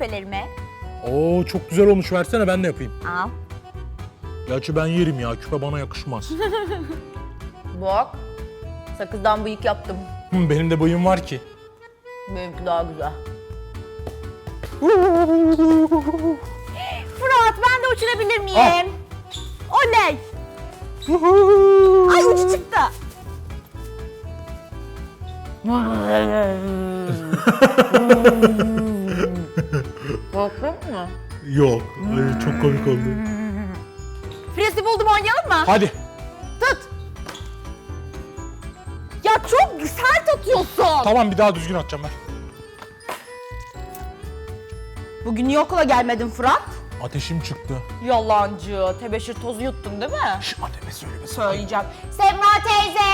küpelerimi. Oo çok güzel olmuş versene ben de yapayım. Al. Gerçi ben yerim ya küpe bana yakışmaz. Bak. Sakızdan bıyık yaptım. Hı, Benim de boyum var ki. Benimki daha güzel. Fırat ben de uçurabilir miyim? Oley. Ay ucu çıktı. Mu? Yok. Ay, çok komik oldu. Frisbee buldum oynayalım mı? Hadi. Tut. Ya çok sert atıyorsun. Tamam bir daha düzgün atacağım ben. Bugün niye okula gelmedin Fırat? Ateşim çıktı. Yalancı. Tebeşir tozu yuttun değil mi? Şş Adem'e söyleme. Söyleyeceğim. Semra teyze.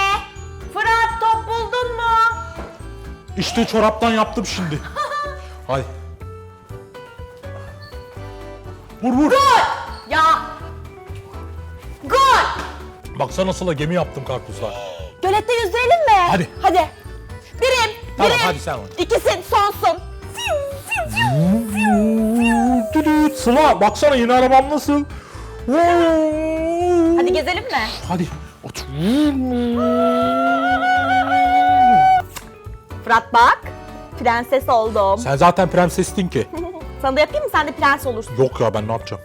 Fırat top buldun mu? İşte çoraptan yaptım şimdi. Hadi. Vur vur. Ya. Gol. Baksana Sıla gemi yaptım karpuzla. Gölette yüzdürelim mi? Hadi. Hadi. Birim. Tamam, birim. hadi sen oyna. İkisin sonsun. Düdüt. Sıla baksana yeni arabam nasıl? Hadi gezelim mi? Hadi. Otur. Fırat bak. Prenses oldum. Sen zaten prensestin ki. Sana da yapayım mı? Sen de prens olursun. Yok ya ben ne yapacağım?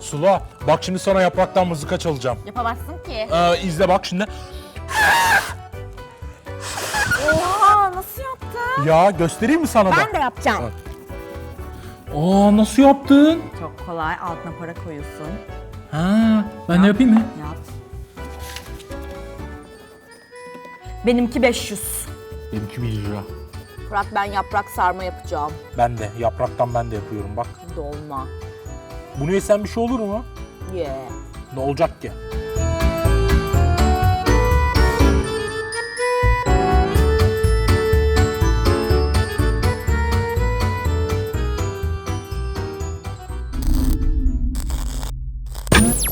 Sıla bak şimdi sana yapraktan mızıka çalacağım. Yapamazsın ki. Ee, izle bak şimdi. Oha nasıl yaptın? Ya göstereyim mi sana da? Ben de yapacağım. Aa nasıl yaptın? Çok kolay. Altına para koyuyorsun. Ha, ben de yapayım mı? Yap. Benimki 500. Benimki 1 lira. Fırat ben yaprak sarma yapacağım. Ben de yapraktan ben de yapıyorum bak. Dolma. Bunu yesen bir şey olur mu? Yeah. Ne olacak ki?